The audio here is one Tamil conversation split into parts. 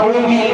பூமி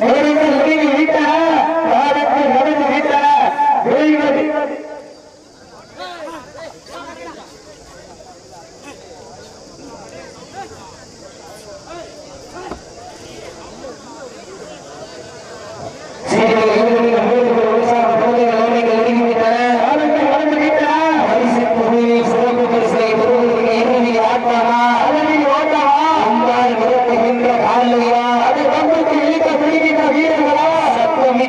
Hey.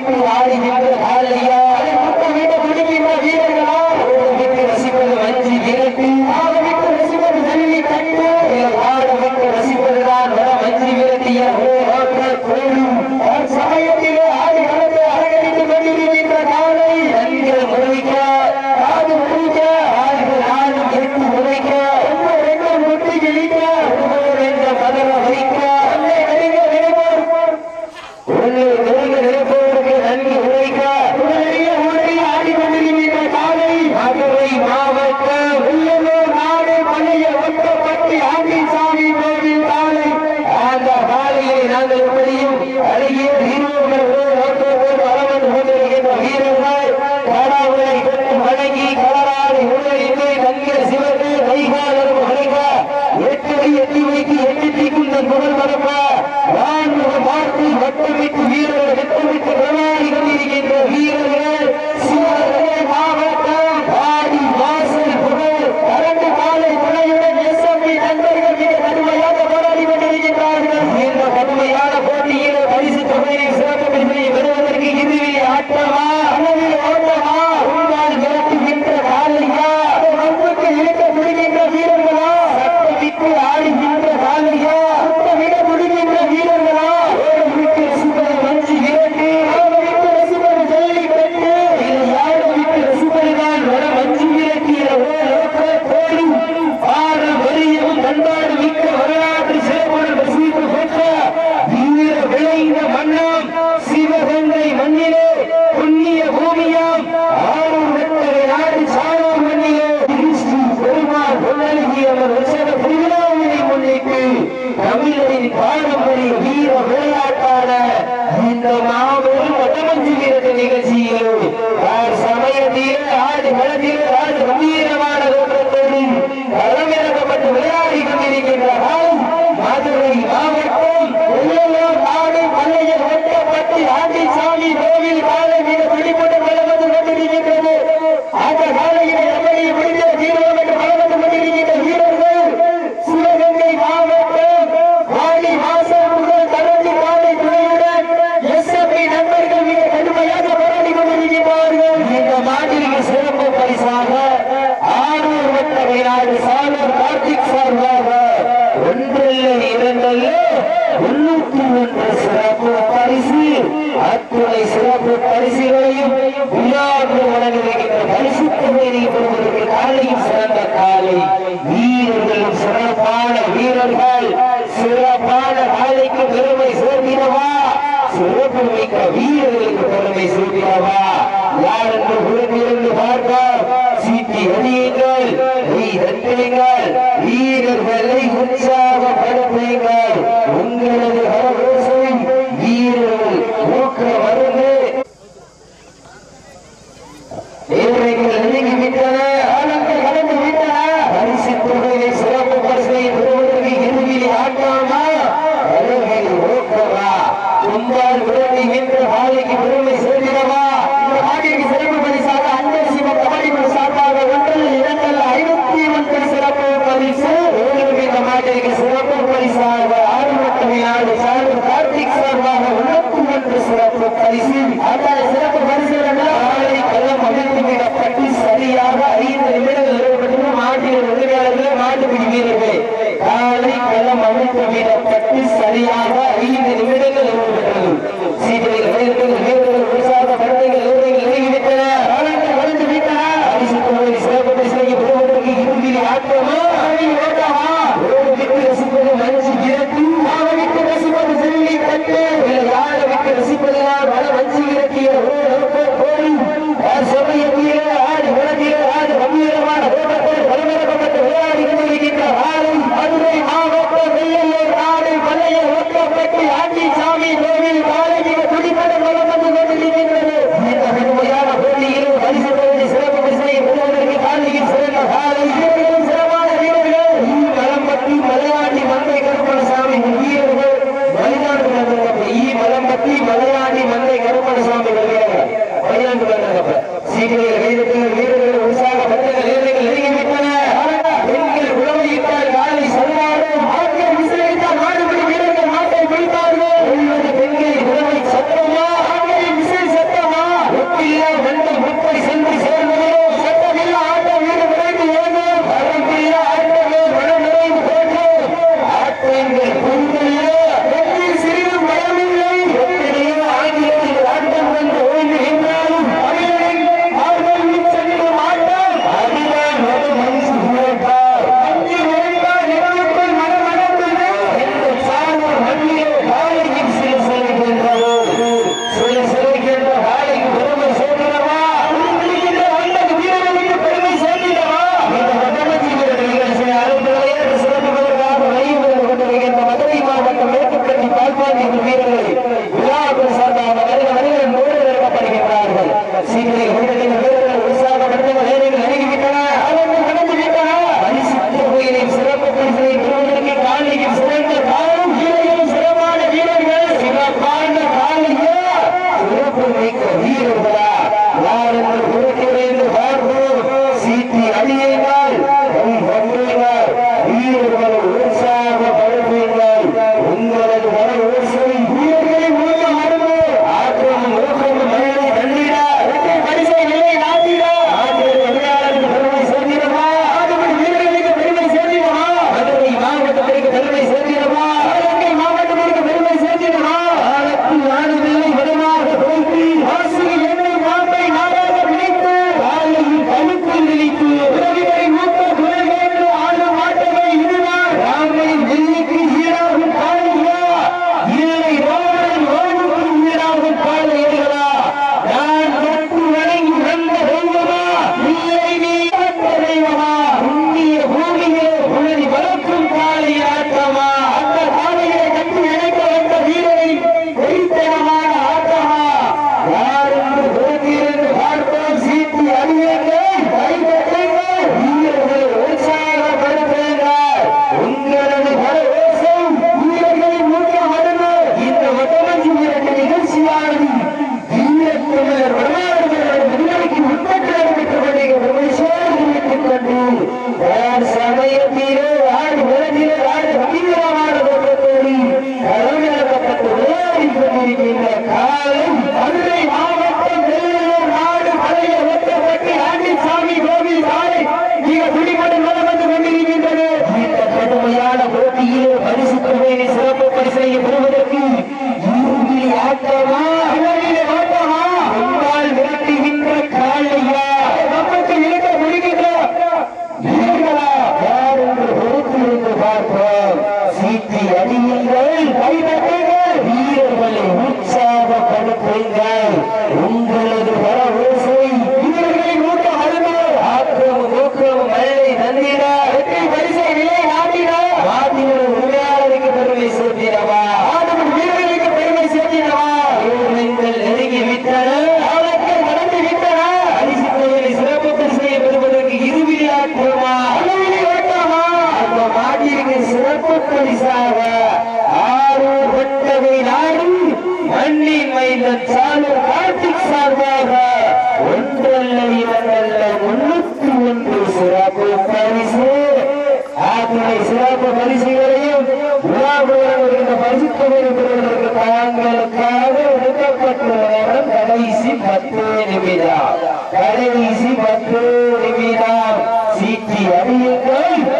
يكون عالي في هذا الحال اليوم உள்ளார்ந்து வழங்கியிருக்கின்ற பரிசுத்தமையை பெறுவதற்கு காலையும் சிறந்த காலை. வீரர்களும் சிறப்பான வீரர்கள். சிறப்பான காலைக்கு பெருமை சேர்த்திடவா சிறப்பு மிக்க வீரர்களுக்கு வீரர்களை உற்சாக पहले को भी पच्चीस सरिया ಅದಕ್ಕೆ ಯಾಕೆ ಈ ಸಾವಿರ কমেন্ট வீரன் சாலு கார்த்திக் சார்பாக ஒன்றல்ல இரண்டல்ல முன்னூத்தி ஒன்று சிறப்பு பரிசு. ஆத்துணை சிறப்பு பரிசுகளையும் உலாபுரம் பரிசு தொகுதி பெறுவதற்கு தாங்களுக்காக ஒதுக்கப்பட்டுள்ள கடைசி பத்து நிமிடம். கடைசி பத்து நிமிடம். சீட்டி அறியுங்கள்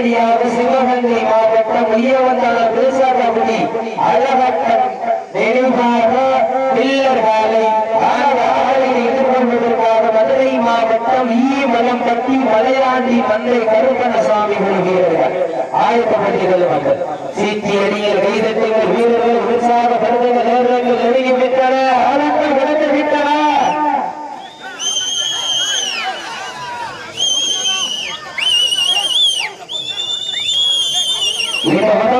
அடுத்தபடியாக சிவகங்கை மாவட்டம் உயர்வந்தாளர் திருச்சாட்டப்பட்டி அழகட்டம் நினைவாக பில்லர் காலை மதுரை மாவட்டம் ஈ மலம்பட்டி மலையாண்டி மந்தை கருப்பணசாமி வீரர்கள் ஆயத்தப்படுகிறது மக்கள் சீட்டி அணியில் கைதட்டுங்கள் வீரர்கள் உற்சாக பருவங்கள் நேரங்கள் நெருங்கி விட்டன. మీరు ఎవరో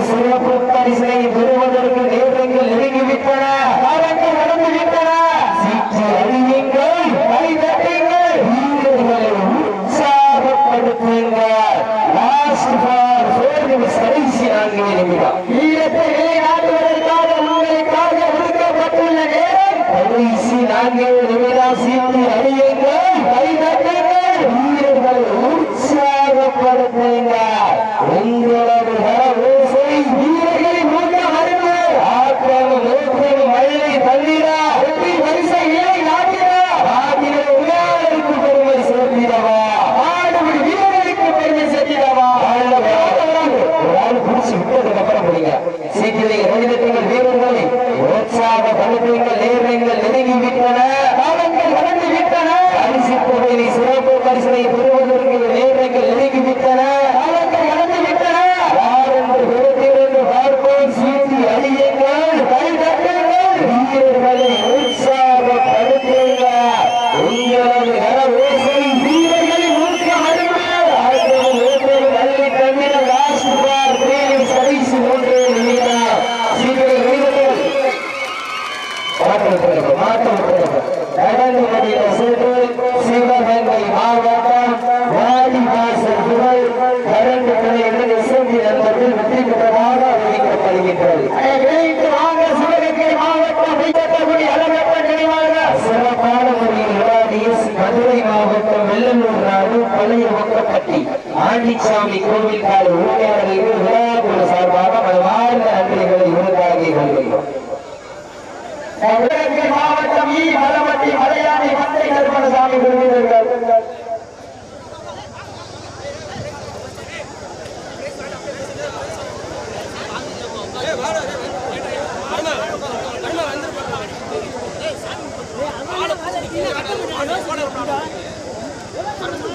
Obrigado. அருள் பழைய மக்கப்பட்டி ஆண்டிசாமி கோவில் கால உரிமையாளர்களுக்கு விளையாட்டு சார்பாக பலவாறு நன்றிகளை உருவாகி வருகிறோம் மாவட்டம் இ பலமட்டி மலையாளி மந்தை கருப்பணசாமி விரும்பினர்கள் அண்ணா